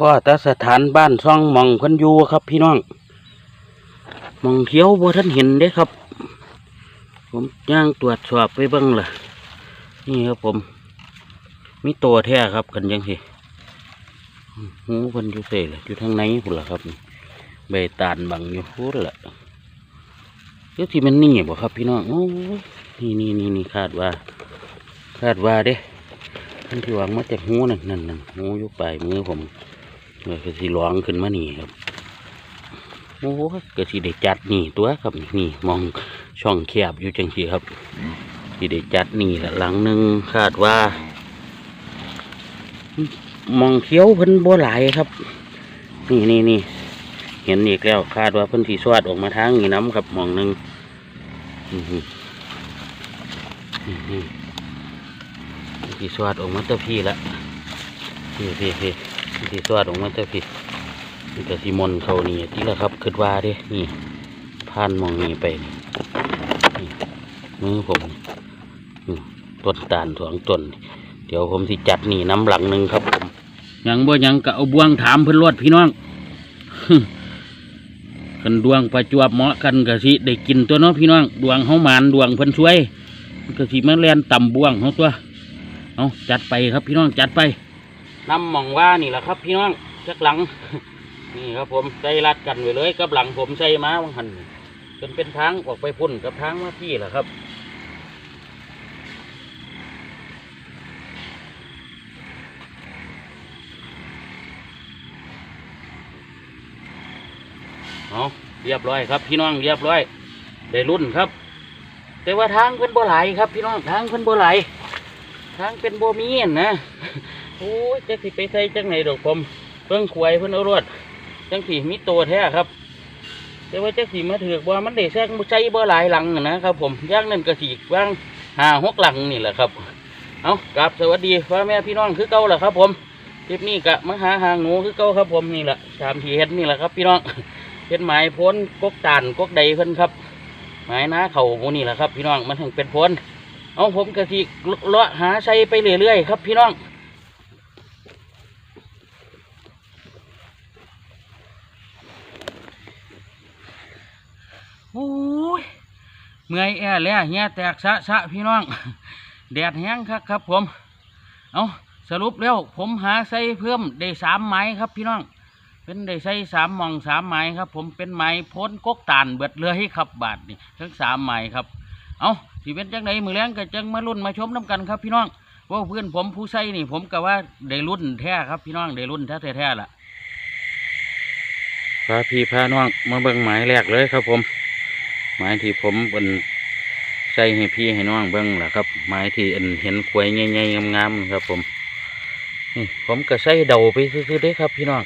พ่อต่สถานบ้านซ่องมองเพิ่นอยู่ครับ พี่น้องมองเที่ยวบ่ท่านเห็นเด้ครับ ผมย่างตรวจสอบไปบิ่งล่ะ นี่ครับผมมีตัวแท้ครับกันยังสิหูเพิ่นอยู่เซ่เลยอยู่ทางในพุ่นล่ะครับใบตาลบังอยู่พุ่นล่ะเดี๋ยวที่มันนี่บ่ครับ พี่น้องโอ้นี่นี่นี่นี่คาดว่า คาดว่าเด้ท่านที่วางมาจากหูนั่นนั่นนั่นหูอยู่ปลายมือผม เลยก็สิร้องขึ้นมานี่ครับโอ้ก็สิได้จัดนี่ตัวครับนี่มองช่องแคบอยู่จังสีครับสิได้จัดนี่ละหลังหนึ่งคาดว่ามองเขียวเพิ่นบ่หลายครับ นี่นี่นี่เห็นอีกแล้วคาดว่าเพิ่นสีสวดออกมาทางนี้น้ำครับมองหนึ่งสีสวัดออกมาเตอพี่ละพี่พี่พี่ สีสวัสดออกมาเตอพี่นี่ก็สีมนเขานี่ที่ละครับคิดว่าด้นี่ผ่านมองนี่ไปนี่นี่มือผมต้นตาลสองต้นเดี๋ยวผมสิจัดนี่น้ำหลังหนึ่งครับผมยังบ่ยังก็เอาบวงถามเพิ่นรวดพี่น้องกันดวงประจวบเหมาะกันก็สิได้กินตัวเนาะพี่น้องดวงเฮาหมานดวงเพิ่นช่วยก็สิมาแลนต่ำบวงเฮาตัวเอาจัดไปครับพี่น้องจัดไป น้ำหมองว่านี่แหละครับ พี่น้องจักหลัง นี่ครับผมใส่รัดกันไว้เลยกับหลังผมใส่มาวังหันจนเป็นทางออกไปพุ่นกับทางมาพี่แหละครับเอาเรียบร้อยครับ พี่น้องเรียบร้อย ได้รุ่นครับ แต่ว่าทางเพิ่นบ่ไหลายครับ พี่น้องทางเพิ่นบ่ไหลายทางเป็นโบมีนนะ โอ้ยจักสิไปใส่จังไหนดอกผมเพิ่งขวยเพิ่นเอารวดจังสีมีตัวแท้ครับ แต่ว่าจักสีมาถือว่ามันได้แซงบ่ใจบ่หลายหลังนะครับ ผมย่างนั้นก็สีว่างหาหกหลังนี่แหละครับเอากราบสวัสดีพ่อแม่พี่น้องคือเก่าแหละครับ ผมคลิปนี้กะมาหาหางหนูคือเก่าครับ ผมนี่แหละตามทีเห็นนี่แหละครับ พี่น้องเห็นหมายพ้นกกตานกกใดเพิ่นครับหมายนาเขาหมูนี่แหละครับ พี่น้องมันถึงเป็นพ้นเอาผมกระทิเลาะหาใส่ไปเรื่อยๆครับ พี่น้อง โอ้ยเมื่อยแอแล้วเฮียแตกสะสะพี่น้อง แดดแห้งครับครับผม เอาสรุปแล้วผมหาใส่เพิ่มได้สามไม้ครับพี่น้อง เป็นได้ใส่สามมองสามไม้ครับ ผมเป็นไม้พ้นกกตานเบิดเลยครับบาทนี่ทั้งสามไม้ครับ เอาสิเป็นจังไดมือแรงก็จังมารุ่นมาชมน้ำกันครับพี่น้องว่าเพื่อนผมผู้ใส่นี่ ผมก็ว่าได้รุ่นแท้ครับพี่น้องได้รุ่นแท้แท้ละพาพี่พาน้องมาเบิ่งหมายแรกเลยครับผม หมายที่ผมเป็นใส่ให้พี่ให้น้องเบิ่งล่ะครับหมายที่อันเห็นขวยใหญ่ๆงามๆครับ ผมนี่ผมก็ใส่เดาไปซื้อๆเด้ครับ พี่น้อง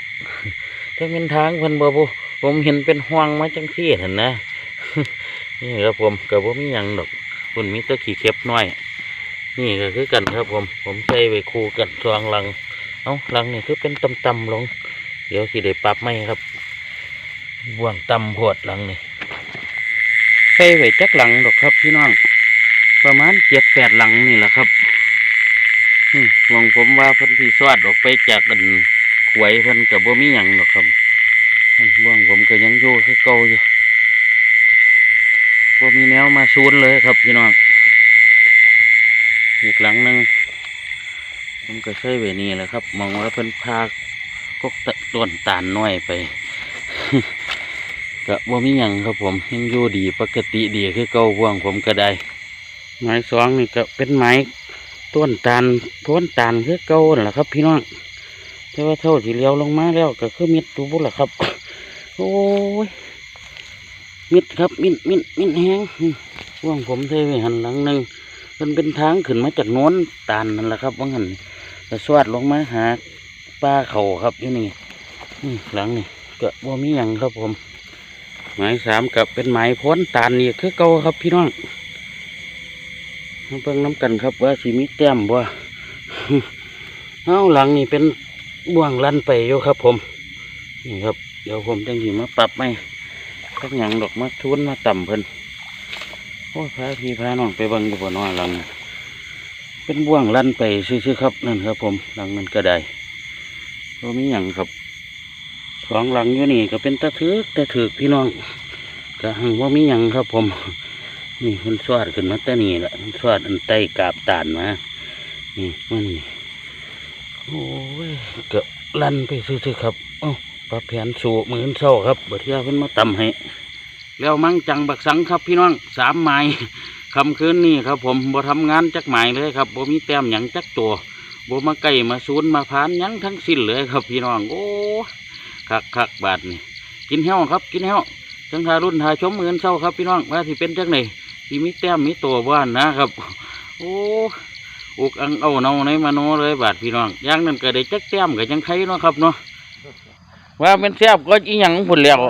ถ้าเป็นทางเพิ่นบ่บ่ผมเห็นเป็นห่วงมาจังซี่เห็นนะนี่ครับผมก็บ่มีหยังดอกคุณมีแตัวขี้เข็บน้อย นี่ก็คือกันครับผม ผมใส่ไว้คู่กันทวงหลัง เอาหลังนี่คือเป็นตำๆลง เดี๋ยวสิได้ปรับไหมครับบ่วงตำโพดหลังนี่ ใส่ไว้จักหลังดอกครับพี่น้อง ประมาณเจ็ดแปดหลังนี่แหละครับมหวังผมว่าพิ่นที่สวัดออกไปจากอันขวยพิ่นกับบ่มีหยังดอกครับบ่วงผมก็ยังอยู่คือเก่าอยู่บ่มีแนวมาซูนเลยครับพี่น้องอีกหลังหนึ่งผมก็ใช้เวนี้แหละครับ มองว่าเพิ่นพากกตะต้นตาลน้อยไป ก็บ่มีหยังครับผมยังอยู่ดีปกติดีคือเก่าพวงผมก็ได้ไม้สองนี่ก็เป็นไม้ต้นตาลต้นตาลคือเก่าแหละครับ พี่น้องแต่ว่าเท่าที่เลี้ยวลงมาแล้วก็คือมิดตูบุล่ะครับ โอ้ยมิดครับมิดมิดมิดแห้งว่างผมเทไว้หันหลังหนึ่งมันเป็นทางขึ้นมาจากโน้นตาลนั่นแหละครับว่างหันก็สวัดลงมาหาป้าเขาครับอยู่นี่หลังนี่ก็บ่มีหยังครับผม หมายสามกับเป็นหมายพ้นตาลนี่คือเก่าครับพี่น้องเบิ่งน้ำกันครับว่าสีมีแต้มบ่เอาหลังนี่เป็นบ่วงลั่นไปอยู่ครับ ผม นี่ครับ เดี๋ยวผมจังสิมาปรับไหมทักหยังดอกมาทุนมาต่ำเพิ่นโอ้ยพาพี่พาน้องไปบังอยู่บ่เนอหลัง เป็นบ่วงลั่นไปซื่อๆครับนั่นครับ ผมหลังนั้นก็ได้บ่มีหยังครับ สองหลังอยู่นี่ก็เป็นตะถือกตะถือกพี่น้องก็หังว่ามียังครับผม นี่มันสวดขึ้นมาตะนี่แหละมันสวดอันใต้กาบตานมานี่มันนี่โอ้ยก็ลั่นไปซื่อๆครับเอ้ปลาแผนสู่มือนเศร้าครับเบิดเที่ยเพิ่นมาตำให้แล้วมั่งจังบักสังครับพี่น้องสามไม้คำคืนนี่ครับ ผมบ่ทำงานจักหมายเลยครับบ่มีแต้มหยังจักตัวบ่มาไก่มาซูนมาพานยังทั้งสิ้นเลยครับพี่น้องโอ้ คักคักบาทนี่กินเหี้ยวครับ กินเหี้ยวจังทารุ่นทาชมมือนเศร้าครับพี่น้องว่าสิเป็นจังไหนสิมีแต้มมีตัวบ้านนะครับ โอ้อุกอังเอาเนาในมาโนเลยบาทพี่น้องอย่างนั้นก็ได้จักแต้มก็ยังไข่เนาะครับเนาะว่าเป็นแซ่บก็อีหยังพุ่นแล้ว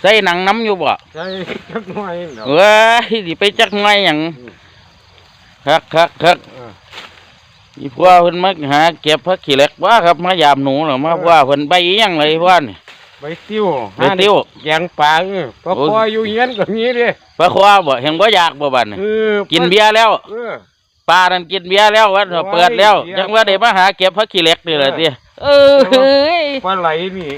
ใส่หนังน้ำอยู่บ่ใช่จักหน่อยเนาะเว้ยสิไปจักไงหยังคักคักคักเอออีพวกเพิ่นมาหา เก็บผักขี้เหล็กว่าครับมายามหนูหรอมาว่าเพิ่นใบอิหยังเลยว่านี่ ใบติ้วใบติ้วแยงปลาเออปลาโอ้คออยู่เฮียนก็มีเด้ปลาควาบ่เห็นบ่อยากบ่บัดนี่เออกินเบียร์แล้วเออปลานั่นกินเบียร์แล้วว่าโอ้ยเปิดแล้วเบียร์จังว่าได้มาหาเก็บผักขี้เหล็กนี่แหละติเออโอ้เฮ้ยปลาไหลนี่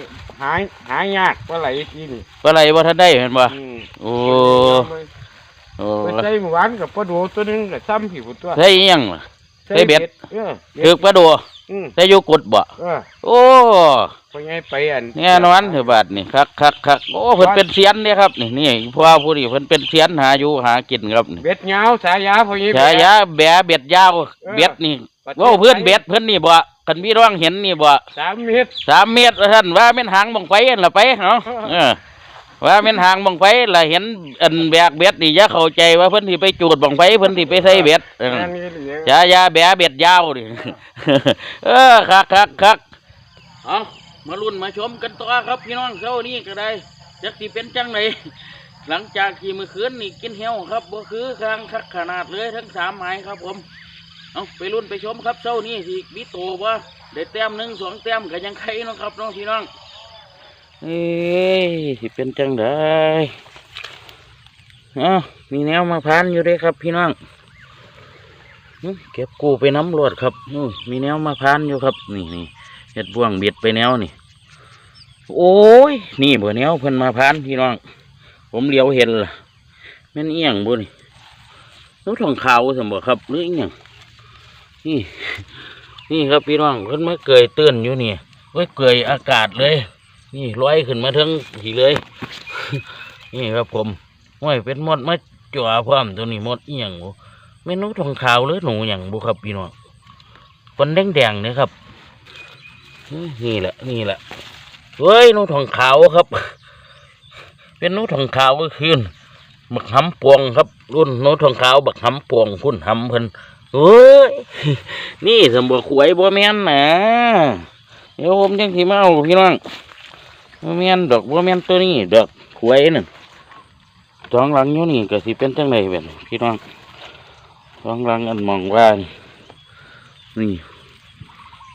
หายหายากปลาไหลที่นี่ปลาไหลบ่ทันได้เห็นบ่อืมโอ้โอ้ไปใส่หมู่บ้านกับปลาโดตัวหนึงก็ซ้ำผิวตัวใช่อิหยังล่ะ ใส่เบ็ด เออถือปลาโดอืมใส่อยู่กุดบ่ เออโอ้ไปไงไปอันแน่นอนเถอะบาดนี่คักคักคักโอ้เพิ่นเป็นเซียนเนี่ยครับ นี่นี่เพราะว่าผู้นี้เพิ่นเป็นเซียนหาอยู่หากินครับนี่เบ็ดยาวสายยาพอไง ฉายาแบะเบ็ดยาวเบ็ดนี่เว่าเพื่อนเบ็ดเพื่อนนี่บ่กันพี่ร้องเห็นนี่บ่สามเมตรสามเมตรว่าท่านว่าเป็นหางบังไฟนั่นล่ะไปเนาะเออ ว่าเป็นหางบังไฟล่ะเห็นอันแบกเบ็ดนี่อย่าเข้าใจว่าเพิ่นสิไปจูดบังไฟเพิ่นสิไปใส่เบ็ดเอออันนี้เหลือฉายาแบะเบ็ดยาวนี่เออคักคักคักเอามาลุ้นมาชมกันต่อครับพี่น้องเช้านี้ก็ได้จักสิเป็นจังไหนหลังจากที่เมื่อคืนนี่กินเหี่ยวครับบ่คือคางคักขนาดเลยทั้งสามหมายครับผมเอาไปรุ่นไปชมครับเช้านี้สิมีโตว่าได้แต้มหนึ่งสองแต้มก็ยังไข่เนาะครับน้องพี่น้อง เอ้ยเป็นจังไดเอ้ามีแนวมาพานอยู่เด้ครับ พี่น้องเก็บกูไปน้ำรวดครับอื้อมีแนวมาพานอยู่ครับ นี่นี่เห็ดบ่วงเบียดไปแนวนี่ โอ้ย นี่เบ่แนวเพิ่นมาพานพี่น้อง ผมเลี้ยวเห็นล่ะแม่นเอียงบ่นี่รถทองขาวสมบ่ครับหรืออีหยังนี่ นี่ครับพี่น้องเพิ่นมาเกยตื่นอยู่นี่ไว้ยเกยอากาศเลย นี่ลอยขึ้นมาทั้งทีเลย นี่ครับผมห้วยเป็นมดมาจ่อพร้อมตัวนี้มดอีหยังบ่เมนูทองขาวหรือหนูหยังบุครับพี่น้องคนแดงแดงเนี่ยครับ นี่แหละ นี่แหละเฮ้ยนูทองขาวครับ เป็นนูทองขาวก็คือบักหำปวงครับ รุ่นนูทองขาวบักหำปวงพุ่นหำเพิ่นเฮ้ยนี่สมบูรณ์ขวยบ่แม่นนะเดี๋ยวผมจังสิมาเอาพี่น้อง บ่แม่นดอกบ่แม่นตัวนี้ดอกขวยนั่นสองหลังอยู่นี่ก็สิเป็นจังไดแบบพี่น้องสองหลังอันมองว่านี่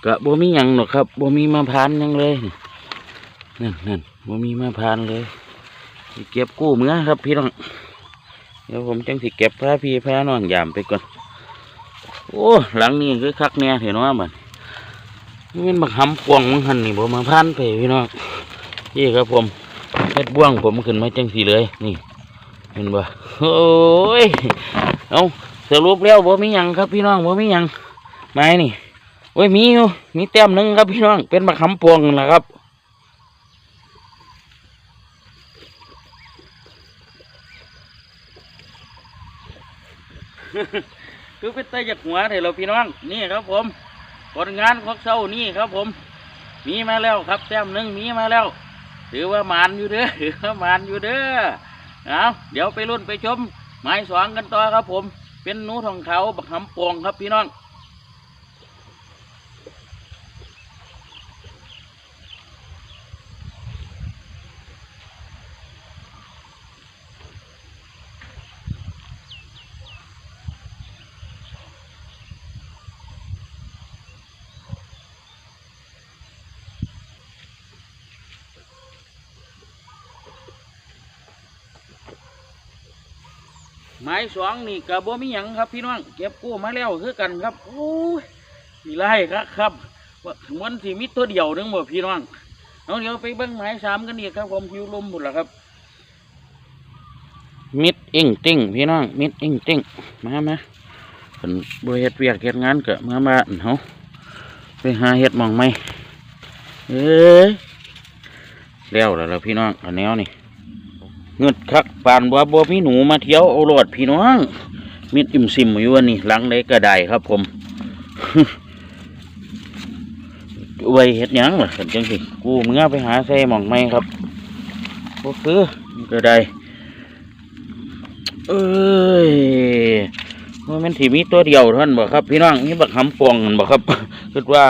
ก็บ่มีหยังหรอกครับบ่มีมาพานยังเลยนั่นนั่นบ่มีมาพานเลยสิเก็บกู้เมื่อครับพี่น้องเดี๋ยวผมจังสิเก็บพาพี่พาน้องยามไปก่อนโอ้หลังนี้คือคักแน่เห็นว่ามันนี่มันบักหำปวงมังหันนี่บ่มาพันไปพี่น้อง นี่ครับผมเม็ดบ่วงผมขึ้นมาจังสีเลยนี่ เห็นบ่โอ้ยเอาสรุปแล้วบ่มีหยังครับพี่น้องบ่มีหยังไม้นี่โอ้ยมีอยู่มีแต้มหนึ่งครับพี่น้องเป็นบักหำปวงนั่นแหละครับคือเป็นตาจากหัวเถอะเราพี่น้องนี่ครับผมผลงานของเช้านี่ครับผม มีมาแล้วครับแต้มหนึ่งมีมาแล้ว ถือว่ามานอยู่เด้อถือว่ามานอยู่เด้อเอาเดี๋ยวไปรุ่นไปชม หมายสองกันต่อครับผม เป็นหนูทองเขาบักหำปวงครับพี่น้อง หมายสองนี่กับบ่มีหยังครับพี่น้องเก็บกู้มาแล้วคือกันครับโอ้ยมีไรครับครับว่ามันสิมีตัวเดียวนึงบ่พี่น้องเอาเดี๋ยวไปเบิ่งหมายสามกันอีกครับผมผิวลมพุ่นล่ะครับ มิดอิงติ้งพี่น้องมิดอิงติ้งมามาเป็นบริเฮ็ดเวียกเฮ็ดงานเก็มาบ้านเฮาไปหาเฮ็ดมองไหมเอ้ยแล้วแล้วพี่น้องอันแนวนี่ เงึดคักปานว่าบ่มีหนูมาเที่ยวเอาโลดพี่น้องมิดอิ่มซิมอยู่อันนี้หลังใดก็ได้ครับผมไว้เฮ็ดยังล่ะกันจังสิกูเมื่อไปหาใส่หมองไหมครับก็คือมันก็ได้เอ้ยว่ามันถีมีตัวเดียวท่านั้นบ่ครับ พี่น้องนี่บักหำปวงนั่นบ่ครับคิดว่า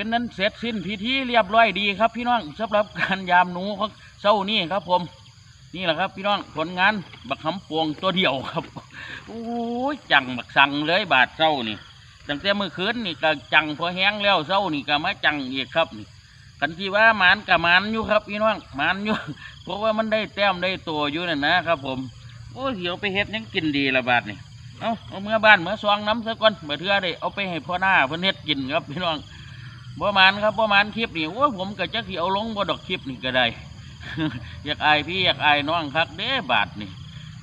เป็นนั้นเสร็จสิ้นพิธีเรียบร้อยดีครับ พี่น้องสำหรับการยามหนูของเช้านี่ครับ ผม นี่แหละครับ พี่น้องผลงานบักหำปวงตัวเดียวครับโอ้ยจังบักสั่งเลยบาดเช้านี่ตั้งแต่เมื่อคืนนี่ก็จังพอแห้งแล้วเช้านี่ก็มาจังอีกครับนี่กันที่ว่ามานกับมานอยู่ครับพี่น้องมานอยู่เพราะว่ามันได้แต้มได้ตัวอยู่นั่นนะครับ ผมโอ้เดี๋ยวไปเฮ็ดยังกินดีละบาดนี่เอาเอาเมื่อบ้านเมื่อซองน้ำซะก่อนเมื่อเทื่อได้เอาไปให้พ่อหน้าเพิ่นเฮ็ดกินครับพี่น้อง บ่มานครับบ่มานคลิปนี่โอ้ผมก็จักสิเอาลงบ่ดอกคลิปนี่ก็ได้ อยากอายพี่อยากอายน้องคักเด้บาดนี่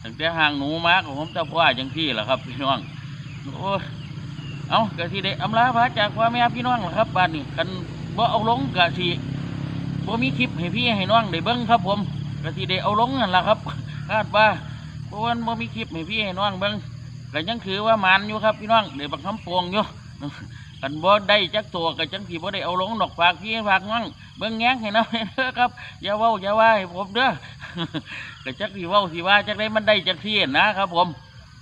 ตั้งแต่ห่างหนูมาของผมตะพ่อจังพี่ล่ะครับ พี่น้องโอ้เอาก็สิได้อำลาพระจากพ่อแม่พี่น้องล่ะครับบาดนี่กันบ่เอาลงกะสิบ่มีคลิปให้พี่ให้น้องได้เบิ่งครับ ผมกะสิได้เอาลงนั่นล่ะครับคาดว่าเพราะว่าบ่มีคลิปให้พี่ให้น้องเบิ่งก็ยังถือว่ามันอยู่ครับพี่น้องได้บักคำปวงอยู่ กันบ่ได้จักตัวก็จังสิบ่ได้เอาลงดอกฝากพี่ฝากน้องเบิ่งแง้งให้น้องเด้อครับอย่าเว้าอย่าว่าให้ผมเด้อก็จักสิเว้าสิว่าจักได้มันได้จักที่นะครับ ผม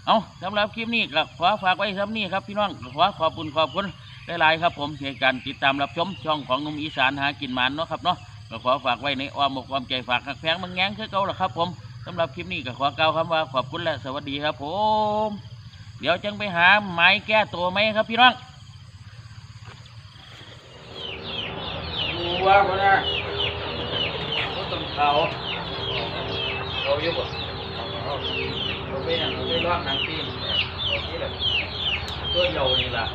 เอาสำหรับคลิปนี้ก็ขอฝากไว้ซ้ำนี้ครับพี่น้องขอขอบคุณขอบคุณหลายๆครับ ผมในการติดตามรับชมช่องของนุ่มอีสานหากินหมันเนาะครับเนาะก็ขอฝากไว้ในอ้อมอกความใจฝากหักแพงมังแงงคือเก่าละครับ ผมสำหรับคลิปนี้ก็ขอกล่าวคำว่าขอบคุณและสวัสดีครับ ผม เดี๋ยวจังไปหาไม้แก้ตัวไหมครับพี่น้อง ว่าบ่นะก็ต้องเขาเขาอยู่บ่เขาไปนั่งเขาไปรอดนังตีนเขาที่แบบตัวเดียวนี่ล่ะ